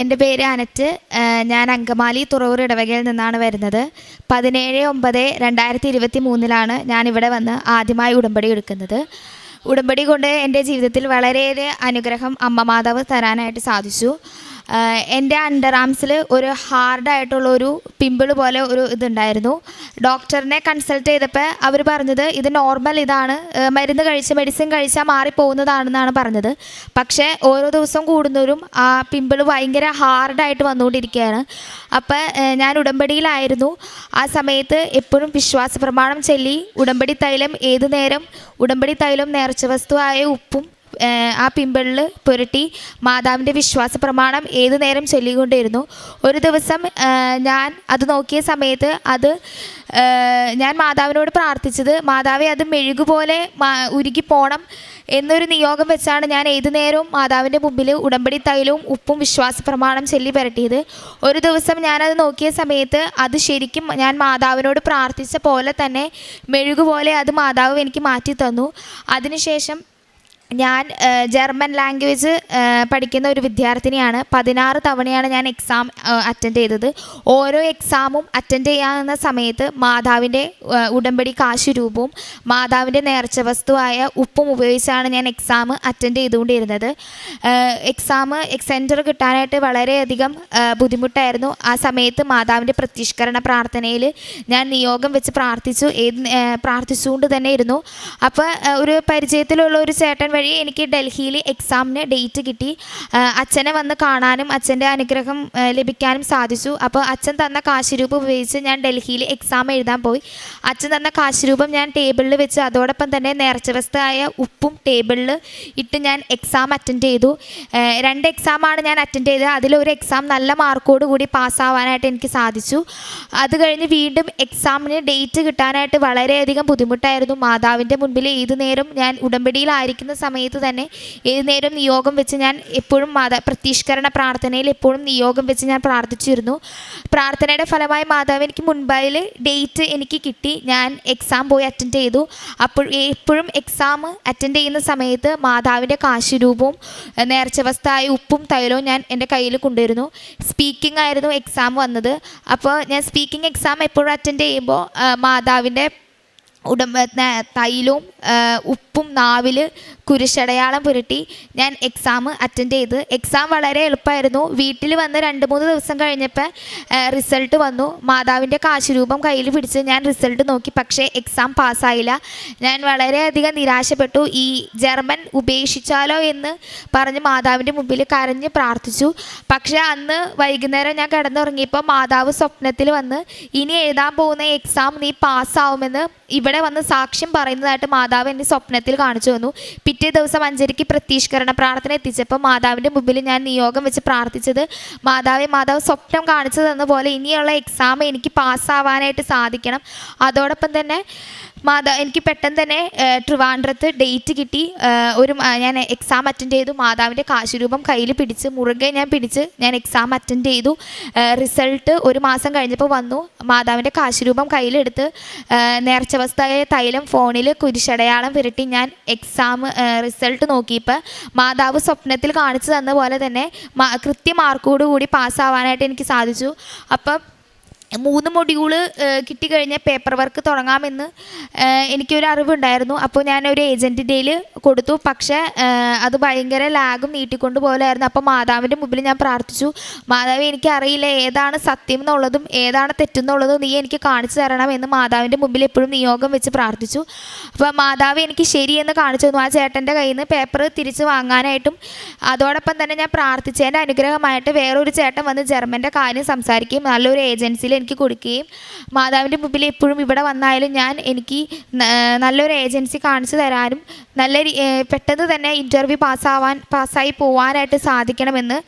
എന്റെ പേര് അനറ്റ്. ഞാൻ അങ്കമാലി തുറവൂർ ഇടവകയിൽ നിന്നാണ് വരുന്നത്. പതിനേഴ് ഒമ്പത് രണ്ടായിരത്തി ഇരുപത്തി മൂന്നിലാണ് ഞാൻ ഇവിടെ വന്ന് ആദ്യമായി ഉടമ്പടി എടുക്കുന്നത്. ഉടമ്പടി കൊണ്ട് എന്റെ ജീവിതത്തിൽ വളരെയേറെ അനുഗ്രഹം അമ്മമാതാവ് തരാനായിട്ട് സാധിച്ചു. എന്റെ അണ്ടർ ആംസിൽ ഒരു ഹാർഡായിട്ടുള്ള ഒരു പിമ്പിൾ പോലെ ഒരു ഇതുണ്ടായിരുന്നു. ഡോക്ടറിനെ കൺസൾട്ട് ചെയ്തപ്പോൾ അവർ പറഞ്ഞത് ഇത് നോർമൽ ഇതാണ് മരുന്ന് കഴിച്ച് മെഡിസിൻ കഴിച്ചാൽ മാറിപ്പോകുന്നതാണെന്നാണ് പറഞ്ഞത്. പക്ഷേ ഓരോ ദിവസം കൂടുന്നവരും ആ പിമ്പിൾ ഭയങ്കര ഹാർഡായിട്ട് വന്നുകൊണ്ടിരിക്കുകയാണ്. അപ്പോൾ ഞാൻ ഉടമ്പടിയിലായിരുന്നു. ആ സമയത്ത് എപ്പോഴും വിശ്വാസ പ്രമാണം ചൊല്ലി ഉടമ്പടി തൈലം ഏതു നേരം ഉടമ്പടി തൈലം നേർച്ച വസ്തുവായ ഉപ്പും ആ പിമ്പിളിൽ പുരട്ടി മാതാവിന്റെ വിശ്വാസ പ്രമാണം ഏതു നേരം ചൊല്ലിക്കൊണ്ടിരുന്നു? ഒരു ദിവസം ഞാൻ അത് നോക്കിയ സമയത്ത് അത് ഞാൻ മാതാവിനോട് പ്രാർത്ഥിച്ചത് മാതാവെ അത് മെഴുകുപോലെ ഉരുകി പോണം എന്നൊരു നിയോഗം വെച്ചാണ് ഞാൻ ഏതു നേരവും മാതാവിന്റെ മുമ്പിൽ ഉടമ്പടി തൈലവും ഉപ്പും വിശ്വാസ പ്രമാണം ചൊല്ലി പുരട്ടിയത്. ഒരു ദിവസം ഞാനത് നോക്കിയ സമയത്ത് അത് ശരിക്കും ഞാൻ മാതാവിനോട് പ്രാർത്ഥിച്ച പോലെ തന്നെ മെഴുകുപോലെ അത് മാതാവ് എനിക്ക് മാറ്റി തന്നു. അതിനുശേഷം ഞാൻ ജർമ്മൻ ലാംഗ്വേജ് പഠിക്കുന്ന ഒരു വിദ്യാർത്ഥിനിയാണ്. പതിനാറ് തവണയാണ് ഞാൻ എക്സാം അറ്റൻഡ് ചെയ്തത്. ഓരോ എക്സാമും അറ്റൻഡ് ചെയ്യാവുന്ന സമയത്ത് മാതാവിന്റെ ഉടമ്പടി കാശ് രൂപവും മാതാവിന്റെ നേർച്ച വസ്തുവായ ഉപ്പും ഉപയോഗിച്ചാണ് ഞാൻ എക്സാം അറ്റൻഡ് ചെയ്തുകൊണ്ടിരുന്നത്. എക്സാം സെന്റർ കിട്ടാനായിട്ട് വളരെയധികം ബുദ്ധിമുട്ടായിരുന്നു. ആ സമയത്ത് മാതാവിന്റെ പ്രത്യഷ്കരണ പ്രാർത്ഥനയിൽ ഞാൻ നിയോഗം വെച്ച് പ്രാർത്ഥിച്ചു ഏത് പ്രാർത്ഥിച്ചുകൊണ്ട് തന്നെ ഇരുന്നു. അപ്പോൾ ഒരു പരിചയത്തിലുള്ള ഒരു ചേട്ടൻ വഴി എനിക്ക് ഡൽഹിയിൽ എക്സാമിന് ഡേറ്റ് കിട്ടി. അച്ഛനെ വന്ന് കാണാനും അച്ഛന്റെ അനുഗ്രഹം ലഭിക്കാനും സാധിച്ചു. അപ്പോൾ അച്ഛൻ തന്ന കാശ് രൂപം ഉപയോഗിച്ച് ഞാൻ ഡൽഹിയിൽ എക്സാം എഴുതാൻ പോയി. അച്ഛൻ തന്ന കാശ് രൂപം ഞാൻ ടേബിളിൽ വെച്ച് അതോടൊപ്പം തന്നെ നേർച്ചവസ്ഥയായ ഉപ്പും ടേബിളിൽ ഇട്ട് ഞാൻ എക്സാം അറ്റൻഡ് ചെയ്തു. രണ്ട് എക്സാമാണ് ഞാൻ അറ്റൻഡ് ചെയ്തത്. അതിലൊരു എക്സാം നല്ല മാർക്കോട് കൂടി പാസ്സാവാനായിട്ട് എനിക്ക് സാധിച്ചു. അത് കഴിഞ്ഞ് വീണ്ടും എക്സാമിന് ഡേറ്റ് കിട്ടാനായിട്ട് വളരെയധികം ബുദ്ധിമുട്ടായിരുന്നു. മാതാവിന്റെ മുൻപിൽ ഏത് നേരം ഞാൻ ഉടമ്പടിയിലായിരിക്കുന്ന സമയത്ത് തന്നെ ഏത് നേരം നിയോഗം വെച്ച് ഞാൻ എപ്പോഴും മാതാ പ്രത്യഷ്കരണ പ്രാർത്ഥനയിൽ എപ്പോഴും നിയോഗം വെച്ച് ഞാൻ പ്രാർത്ഥിച്ചിരുന്നു. പ്രാർത്ഥനയുടെ ഫലമായി മാതാവ് എനിക്ക് മുൻപായിൽ ഡേറ്റ് എനിക്ക് കിട്ടി. ഞാൻ എക്സാം പോയി അറ്റൻഡ് ചെയ്തു. അപ്പോൾ എപ്പോഴും എക്സാം അറ്റൻഡ് ചെയ്യുന്ന സമയത്ത് മാതാവിന്റെ കാശുരൂപവും നേർച്ചവസ്ഥായ ഉപ്പും തൈലവും ഞാൻ എന്റെ കയ്യിൽ കൊണ്ടുവരുന്നു. സ്പീക്കിംഗ് ആയിരുന്നു എക്സാം വന്നത്. അപ്പോൾ ഞാൻ സ്പീക്കിംഗ് എക്സാം എപ്പോഴും അറ്റൻഡ് ചെയ്യുമ്പോൾ മാതാവിന്റെ ഉടമ്പ തൈലവും ഉപ്പും നാവിൽ കുരിശടയാളം പുരട്ടി ഞാൻ എക്സാം അറ്റൻഡ് ചെയ്ത്. എക്സാം വളരെ എളുപ്പമായിരുന്നു. വീട്ടിൽ വന്ന് രണ്ട് മൂന്ന് ദിവസം കഴിഞ്ഞപ്പോൾ റിസൾട്ട് വന്നു. മാതാവിന്റെ കാശുരൂപം കയ്യിൽ പിടിച്ച് ഞാൻ റിസൾട്ട് നോക്കി. പക്ഷേ എക്സാം പാസ്സായില്ല ഞാൻ വളരെയധികം നിരാശപ്പെട്ടു. ഈ ജർമ്മൻ ഉപേക്ഷിച്ചാലോ എന്ന് പറഞ്ഞ് മാതാവിന്റെ മുമ്പിൽ കരഞ്ഞ് പ്രാർത്ഥിച്ചു. പക്ഷേ അന്ന് വൈകുന്നേരം ഞാൻ കിടന്നുറങ്ങിയപ്പോൾ മാതാവ് സ്വപ്നത്തിൽ വന്ന് ഇനി എഴുതാൻ പോകുന്ന എക്സാം നീ പാസ്സാവുമെന്ന് ഇവിടെ വന്ന് സാക്ഷ്യം പറയുന്നതായിട്ട് മാതാവ് എന്നെ സ്വപ്നത്തിൽ കാണിച്ചു തന്നു. പിറ്റേ ദിവസം അഞ്ചരയ്ക്ക് പ്രത്യീഷ്കരണ പ്രാർത്ഥന എത്തിച്ചപ്പോൾ മാതാവിന്റെ മുമ്പിൽ ഞാൻ നിയോഗം വെച്ച് പ്രാർത്ഥിച്ചത് മാതാവെ മാതാവ് സ്വപ്നം കാണിച്ചു തന്ന പോലെ ഇനിയുള്ള എക്സാം എനിക്ക് പാസ്സാവാനായിട്ട് സാധിക്കണം. അതോടൊപ്പം തന്നെ മാതാ എനിക്ക് പെട്ടെന്ന് തന്നെ ട്രിവാൻഡ്രത്ത് ഡേറ്റ് കിട്ടി. ഒരു ഞാൻ എക്സാം അറ്റൻഡ് ചെയ്തു. മാതാവിന്റെ കാശുരൂപം കയ്യിൽ പിടിച്ച് മുറുകെ ഞാൻ പിടിച്ച് ഞാൻ എക്സാം അറ്റൻഡ് ചെയ്തു. റിസൾട്ട് ഒരു മാസം കഴിഞ്ഞപ്പോൾ വന്നു. മാതാവിന്റെ കാശുരൂപം കയ്യിലെടുത്ത് ഏഹ്, നേർച്ച വസ്തുവായ തൈലം ഫോണിൽ കുരിശടയാളം പുരട്ടി ഞാൻ എക്സാം റിസൾട്ട് നോക്കിയപ്പോൾ മാതാവ് സ്വപ്നത്തിൽ കാണിച്ചു തന്ന പോലെ തന്നെ കൃത്യ മാർക്കോടുകൂടി പാസ്സാവാനായിട്ട് എനിക്ക് സാധിച്ചു. അപ്പം മൂന്ന് മൊഡ്യൂൾ കിട്ടിക്കഴിഞ്ഞ പേപ്പർ വർക്ക് തുടങ്ങാമെന്ന് എനിക്കൊരു അറിവുണ്ടായിരുന്നു. അപ്പോൾ ഞാൻ ഒരു ഏജന്റിന്റെയിൽ കൊടുത്തു. പക്ഷേ അത് ഭയങ്കര ലാഗും നീട്ടിക്കൊണ്ട് പോലായിരുന്നു അപ്പോൾ മാതാവിന്റെ മുമ്പിൽ ഞാൻ പ്രാർത്ഥിച്ചു. മാതാവ് എനിക്കറിയില്ല ഏതാണ് സത്യം എന്നുള്ളതും ഏതാണ് തെറ്റെന്നുള്ളതും നീ എനിക്ക് കാണിച്ചു തരണം എന്ന് മാതാവിന്റെ മുമ്പിൽ എപ്പോഴും നിയോഗം വെച്ച് പ്രാർത്ഥിച്ചു. അപ്പോൾ മാതാവ് എനിക്ക് ശരിയെന്ന് കാണിച്ചു തന്നു. ആ ചേട്ടന്റെ കയ്യിൽ നിന്ന് പേപ്പർ തിരിച്ച് വാങ്ങാനായിട്ടും അതോടൊപ്പം തന്നെ ഞാൻ പ്രാർത്ഥിച്ചതിന്റെ അനുഗ്രഹമായിട്ട് വേറൊരു ചേട്ടൻ വന്ന് ജർമ്മന്റെ കാര്യം സംസാരിക്കുകയും നല്ലൊരു ഏജൻസിയിൽ എനിക്ക് കൊടുക്കുകയും മാതാവിന്റെ മുമ്പിൽ എപ്പോഴും ഇവിടെ വന്നാലും ഞാൻ എനിക്ക് നല്ലൊരു ഏജൻസി കാണിച്ചു തരാനും നല്ല പെട്ടെന്ന് തന്നെ ഇന്റർവ്യൂ പാസ്സാവാൻ പാസ്സായി പോവാനായിട്ട് സാധിക്കണമെന്ന്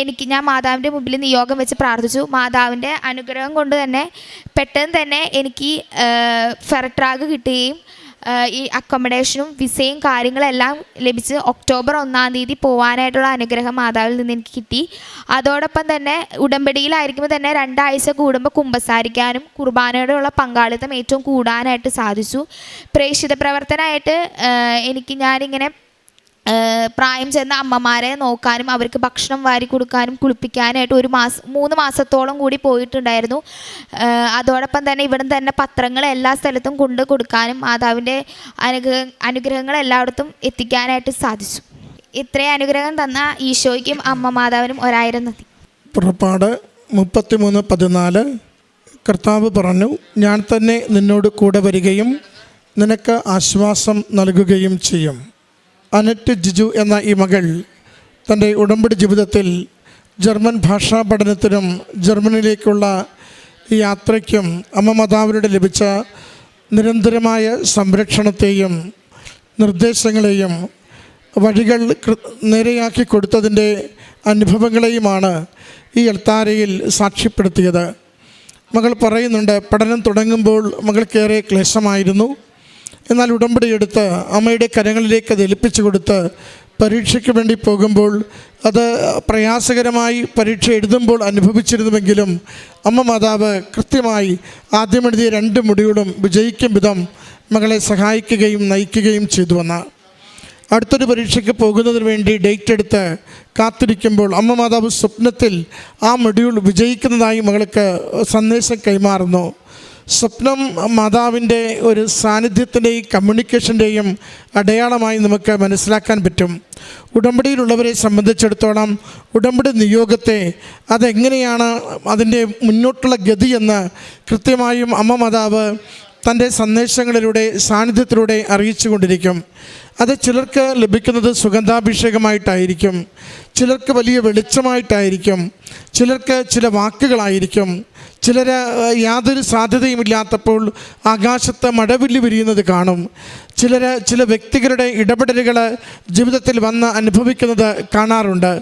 എനിക്ക് ഞാൻ മാതാവിന്റെ മുമ്പിൽ നിയോഗം വെച്ച് പ്രാർത്ഥിച്ചു. മാതാവിന്റെ അനുഗ്രഹം കൊണ്ട് തന്നെ പെട്ടെന്ന് തന്നെ എനിക്ക് ഫെറട്രാഗ് കിട്ടുകയും ഈ അക്കോമഡേഷനും വിസയും കാര്യങ്ങളെല്ലാം ലഭിച്ച് ഒക്ടോബർ ഒന്നാം തീയതി പോകാനായിട്ടുള്ള അനുഗ്രഹം മാതാവിൽ നിന്ന് എനിക്ക് കിട്ടി. അതോടൊപ്പം തന്നെ ഉടമ്പടിയിലായിരിക്കുമ്പോൾ തന്നെ രണ്ടാഴ്ച കൂടുമ്പോൾ കുമ്പസാരിക്കാനും കുർബാനയോടുള്ള പങ്കാളിത്തം ഏറ്റവും കൂടാനായിട്ട് സാധിച്ചു. പ്രേക്ഷിത പ്രവർത്തനമായിട്ട് എനിക്ക് ഞാനിങ്ങനെ പ്രായം ചെന്ന അമ്മമാരെ നോക്കാനും അവർക്ക് ഭക്ഷണം വാരി കൊടുക്കാനും കുളിപ്പിക്കാനായിട്ട് ഒരു മാസം മൂന്ന് മാസത്തോളം കൂടി പോയിട്ടുണ്ടായിരുന്നു. അതോടൊപ്പം തന്നെ ഇവിടെ തന്നെ പത്രങ്ങൾ എല്ലാ സ്ഥലത്തും കൊണ്ട് കൊടുക്കാനും മാതാവിന്റെ അനുഗ്രഹ അനുഗ്രഹങ്ങൾ എല്ലായിടത്തും എത്തിക്കാനായിട്ട് സാധിച്ചു. ഇത്രയും അനുഗ്രഹം തന്ന ഈശോയ്ക്കും അമ്മ മാതാവിനും ഒരായിരം നന്ദി. പുറപ്പാട് മുപ്പത്തിമൂന്ന് പതിനാല്. കർത്താവ് പറഞ്ഞു ഞാൻ തന്നെ നിന്നോട് കൂടെ വരികയും നിനക്ക് ആശ്വാസം നൽകുകയും ചെയ്യും. അനറ്റ് ജിജു എന്ന ഈ മകൾ തന്റെ ഉടമ്പടി ജീവിതത്തിൽ ജർമ്മൻ ഭാഷാ പഠനത്തിനും ജർമ്മനിയിലേക്കുള്ള യാത്രയ്ക്കും അമ്മ മതാവിനോട് ലഭിച്ച നിരന്തരമായ സംരക്ഷണത്തെയും നിർദ്ദേശങ്ങളെയും വഴികൾ നേരെയാക്കി കൊടുത്തതിന്റെ അനുഭവങ്ങളെയുമാണ് ഈ എൽത്താരയിൽ സാക്ഷ്യപ്പെടുത്തിയത്. മകൾ പറയുന്നുണ്ട് പഠനം തുടങ്ങുമ്പോൾ മകൾക്കേറെ ക്ലേശമായിരുന്നു. എന്നാൽ ഉടമ്പടി എടുത്ത് അമ്മയുടെ കരങ്ങളിലേക്ക് അത് ഏൽപ്പിച്ചു കൊടുത്ത് പരീക്ഷയ്ക്ക് വേണ്ടി പോകുമ്പോൾ അത് പ്രയാസകരമായി പരീക്ഷ എഴുതുമ്പോൾ അനുഭവിച്ചിരുന്നുവെങ്കിലും അമ്മ മാതാവ് കൃത്യമായി ആദ്യമെഴുതിയ രണ്ട് മുടികളും വിജയിക്കും വിധം മകളെ സഹായിക്കുകയും നയിക്കുകയും ചെയ്തു വന്ന. അടുത്തൊരു പരീക്ഷയ്ക്ക് പോകുന്നതിന് വേണ്ടി ഡേറ്റ് എടുത്ത് കാത്തിരിക്കുമ്പോൾ അമ്മ മാതാവ് സ്വപ്നത്തിൽ ആ മൊഡ്യൂൾ വിജയിക്കുന്നതായി മകൾക്ക് സന്ദേശം കൈമാറുന്നു. സ്വപ്നം മാതാവിന്റെ ഒരു സാന്നിധ്യത്തിന്റെയും കമ്മ്യൂണിക്കേഷന്റെയും അടയാളമായി നമുക്ക് മനസ്സിലാക്കാൻ പറ്റും. ഉടമ്പടിയിലുള്ളവരെ സംബന്ധിച്ചിടത്തോളം ഉടമ്പടി നിയോഗത്തെ അതെങ്ങനെയാണ് അതിന്റെ മുന്നോട്ടുള്ള ഗതി ഗതിയെന്ന് കൃത്യമായും അമ്മ മാതാവ് തന്റെ സന്ദേശങ്ങളിലൂടെ സാന്നിധ്യത്തിലൂടെ അറിയിച്ചു കൊണ്ടിരിക്കും. അത് ചിലർക്ക് ലഭിക്കുന്നത് സുഗന്ധാഭിഷേകമായിട്ടായിരിക്കും. ചിലർക്ക് വലിയ വെളിച്ചമായിട്ടായിരിക്കും. ചിലർക്ക് ചില വാക്കുകളായിരിക്കും. ചിലർ യാതൊരു സാധ്യതയുമില്ലാത്തപ്പോൾ ആകാശത്ത് മഴവില്ല് വിരിയുന്നത് കാണും. ചിലർ ചില വ്യക്തികളുടെ ഇടപെടലുകൾ ജീവിതത്തിൽ വന്ന് അനുഭവിക്കുന്നത് കാണാറുണ്ട്.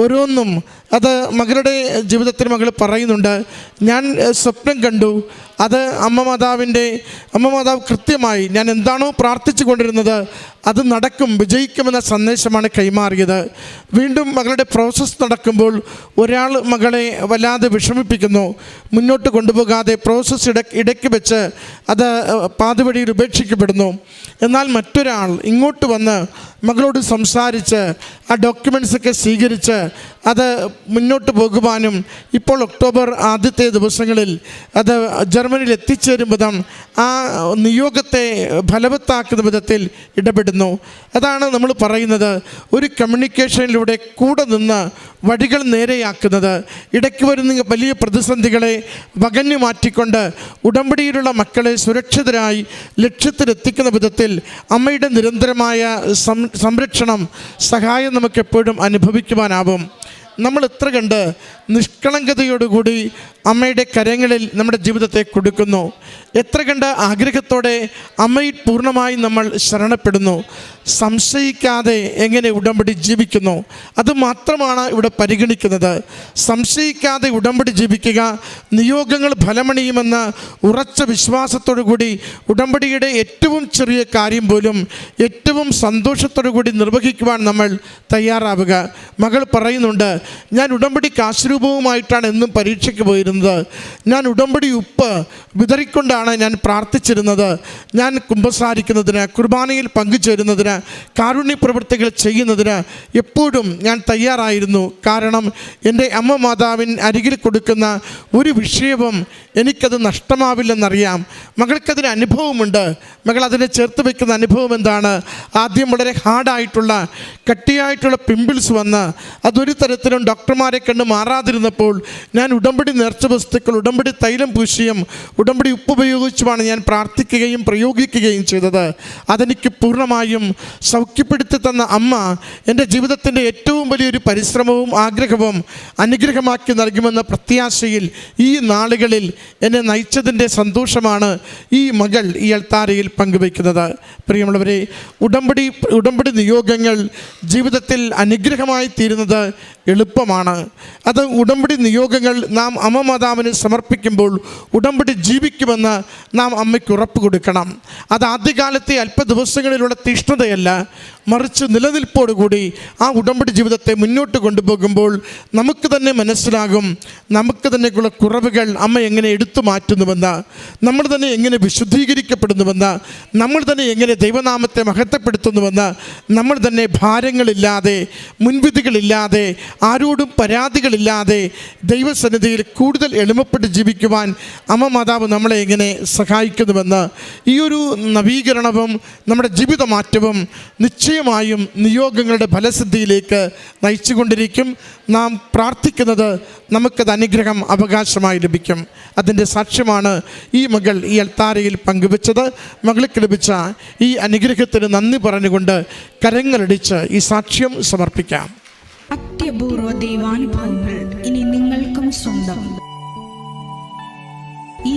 ഓരോന്നും അത് മകളുടെ ജീവിതത്തിൽ മകൾ പറയുന്നുണ്ട് ഞാൻ സ്വപ്നം കണ്ടു. അത് അമ്മ മാതാവിന്റെ അമ്മ മാതാവ് കൃത്യമായി ഞാൻ എന്താണോ പ്രാർത്ഥിച്ചു കൊണ്ടിരുന്നത് അത് നടക്കും വിജയിക്കുമെന്ന സന്ദേശമാണ് കൈമാറിയത്. വീണ്ടും മകളുടെ പ്രോസസ്സ് നടക്കുമ്പോൾ ഒരാൾ മകളെ വല്ലാതെ വിഷമിപ്പിക്കുന്നു. മുന്നോട്ട് കൊണ്ടുപോകാതെ പ്രോസസ്സ് ഇട ഇടയ്ക്ക് വെച്ച് അത് പാതുവഴിയിൽ ഉപേക്ഷിക്കപ്പെടുന്നു. എന്നാൽ മറ്റൊരാൾ ഇങ്ങോട്ട് വന്ന് മകളോട് സംസാരിച്ച് ആ ഡോക്യുമെൻസൊക്കെ സ്വീകരിച്ച് അത് മുന്നോട്ട് പോകുവാനും ഇപ്പോൾ ഒക്ടോബർ ആദ്യത്തെ ദിവസങ്ങളിൽ അത് ജർമ്മനിയിൽ എത്തിച്ചേരും വിധം ആ നിയോഗത്തെ ഫലവത്താക്കുന്ന വിധത്തിൽ ഇടപെടുന്നു. അതാണ് നമ്മൾ പറയുന്നത് ഒരു കമ്മ്യൂണിക്കേഷനിലൂടെ കൂടെ നിന്ന് വഴികൾ നേരെയാക്കുന്നത്. ഇടയ്ക്ക് വരുന്ന വലിയ പ്രതിസന്ധികളെ വകഞ്ഞു മാറ്റിക്കൊണ്ട് ഉടമ്പടിയിലുള്ള മക്കളെ സുരക്ഷിതരായി ലക്ഷ്യത്തിലെത്തിക്കുന്ന വിധത്തിൽ അമ്മയുടെ നിരന്തരമായ സംരക്ഷണം സഹായം നമുക്ക് എപ്പോഴും അനുഭവിക്കുവാനാവും. നമ്മൾ എത്ര കണ്ട് നിഷ്കളങ്കതയോടുകൂടി അമ്മയുടെ കരങ്ങളിൽ നമ്മുടെ ജീവിതത്തെ കൊടുക്കുന്നു. എത്ര കണ്ട് ആഗ്രഹത്തോടെ അമ്മയിൽ പൂർണമായി നമ്മൾ ശരണപ്പെടുന്നു. സംശയിക്കാതെ എങ്ങനെ ഉടമ്പടി ജീവിക്കുന്നു. അത് മാത്രമാണ് ഇവിടെ പരിഗണിക്കുന്നത്. സംശയിക്കാതെ ഉടമ്പടി ജീവിക്കുക നിയോഗങ്ങൾ ഫലമണിയുമെന്ന ഉറച്ച വിശ്വാസത്തോടു കൂടി ഉടമ്പടിയുടെ ഏറ്റവും ചെറിയ കാര്യം പോലും ഏറ്റവും സന്തോഷത്തോടു കൂടി നിർവഹിക്കുവാൻ നമ്മൾ തയ്യാറാവുക. മകൾ പറയുന്നുണ്ട് ഞാൻ ഉടമ്പടി കാശുരൂപവുമായിട്ടാണ് എന്നും പരീക്ഷയ്ക്ക് പോയിരുന്നത്. ഞാൻ ഉടമ്പടി ഉപ്പ് വിതറിക്കൊണ്ടാണ് ഞാൻ പ്രാർത്ഥിച്ചിരുന്നത്. ഞാൻ കുമ്പസാരിക്കുന്നതിന് കുർബാനയിൽ പങ്കുചേരുന്നതിന് കാരുണ്യ പ്രവൃത്തികൾ ചെയ്യുന്നതിന് എപ്പോഴും ഞാൻ തയ്യാറായിരുന്നു. കാരണം എന്റെ അമ്മ മാതാവിൻ അരികിൽ കൊടുക്കുന്ന ഒരു വിഷയവും എനിക്കത് നഷ്ടമാവില്ലെന്നറിയാം. മകൾക്കതിന് അനുഭവമുണ്ട്. മകൾ അതിനെ ചേർത്ത് വെക്കുന്ന അനുഭവം എന്താണ്? ആദ്യം വളരെ ഹാർഡായിട്ടുള്ള കട്ടിയായിട്ടുള്ള പിമ്പിൾസ് വന്ന് അതൊരു തരത്തിലും ഡോക്ടർമാരെ കണ്ട് മാറാതിരുന്നപ്പോൾ ഞാൻ ഉടമ്പടി നേർച്ച വസ്തുക്കൾ ഉടമ്പടി തൈലം പൂശിയും ഉടമ്പടി ഉപ്പ് ഉപയോഗിച്ചുമാണ് ഞാൻ പ്രാർത്ഥിക്കുകയും പ്രയോഗിക്കുകയും ചെയ്തത്. അതെനിക്ക് പൂർണമായും സൗഖ്യപ്പെടുത്തി തന്ന അമ്മ എന്റെ ജീവിതത്തിന്റെ ഏറ്റവും വലിയൊരു പരിശ്രമവും ആഗ്രഹവും അനുഗ്രഹമാക്കി നൽകുമെന്ന പ്രത്യാശയിൽ ഈ നാളുകളിൽ എന്നെ നയിച്ചതിന്റെ സന്തോഷമാണ് ഈ മകൾ ഈ അൾത്താരയിൽ പങ്കുവയ്ക്കുന്നത്. പ്രിയമുള്ളവരെ ഉടമ്പടി ഉടമ്പടി നിയോഗങ്ങൾ ജീവിതത്തിൽ അനുഗ്രഹമായി തീരുന്നത് എളുപ്പമാണ്. അത് ഉടമ്പടി നിയോഗങ്ങൾ നാം അമ്മ മാതാവിന് സമർപ്പിക്കുമ്പോൾ ഉടമ്പടി ജീവിക്കുമെന്ന് നാം അമ്മയ്ക്ക് ഉറപ്പ് കൊടുക്കണം. അത് ആദ്യകാലത്തെ അല്പ ദിവസങ്ങളിലുള്ള തീഷ്ണതയല്ല മറിച്ച് നിലനിൽപ്പോടുകൂടി ആ ഉടമ്പടി ജീവിതത്തെ മുന്നോട്ട് കൊണ്ടുപോകുമ്പോൾ നമുക്ക് തന്നെ മനസ്സിലാകും നമുക്ക് തന്നെയുള്ള കുറവുകൾ അമ്മ എങ്ങനെ എടുത്തു മാറ്റുന്നുവെന്ന് നമ്മൾ തന്നെ എങ്ങനെ വിശുദ്ധീകരിക്കപ്പെടുന്നുവെന്ന് നമ്മൾ തന്നെ എങ്ങനെ ദൈവനാമത്തെ മഹത്വപ്പെടുത്തുന്നുവെന്ന് നമ്മൾ തന്നെ ഭാരങ്ങളില്ലാതെ മുൻവിധികളില്ലാതെ ആരോടും പരാതികളില്ലാതെ ദൈവസന്നിധിയിൽ കൂടുതൽ എളിമപ്പെട്ട് ജീവിക്കുവാൻ അമ്മ മാതാവ് നമ്മളെ എങ്ങനെ സഹായിക്കുന്നുവെന്ന് ഈ ഒരു നവീകരണവും നമ്മുടെ ജീവിത മാറ്റവും നിശ്ചയമായും നിയോഗങ്ങളുടെ ഫലസിദ്ധിയിലേക്ക് നയിച്ചുകൊണ്ടിരിക്കും. നാം പ്രാർത്ഥിക്കുന്നത് നമുക്കത് അനുഗ്രഹം അവകാശമായി ലഭിക്കും. അതിന്റെ സാക്ഷ്യമാണ് ഈ മകൾ ഈ അൽത്താരയിൽ പങ്കുവച്ചത്. മകൾക്ക് ലഭിച്ച ഈ അനുഗ്രഹത്തിന് നന്ദി പറഞ്ഞുകൊണ്ട് കരങ്ങളടിച്ച് ഈ സാക്ഷ്യം സമർപ്പിക്കാം. അത്യപൂർവ ദൈവാനുഭവങ്ങൾ ഇനി നിങ്ങൾക്കും സ്വന്തം. ഈ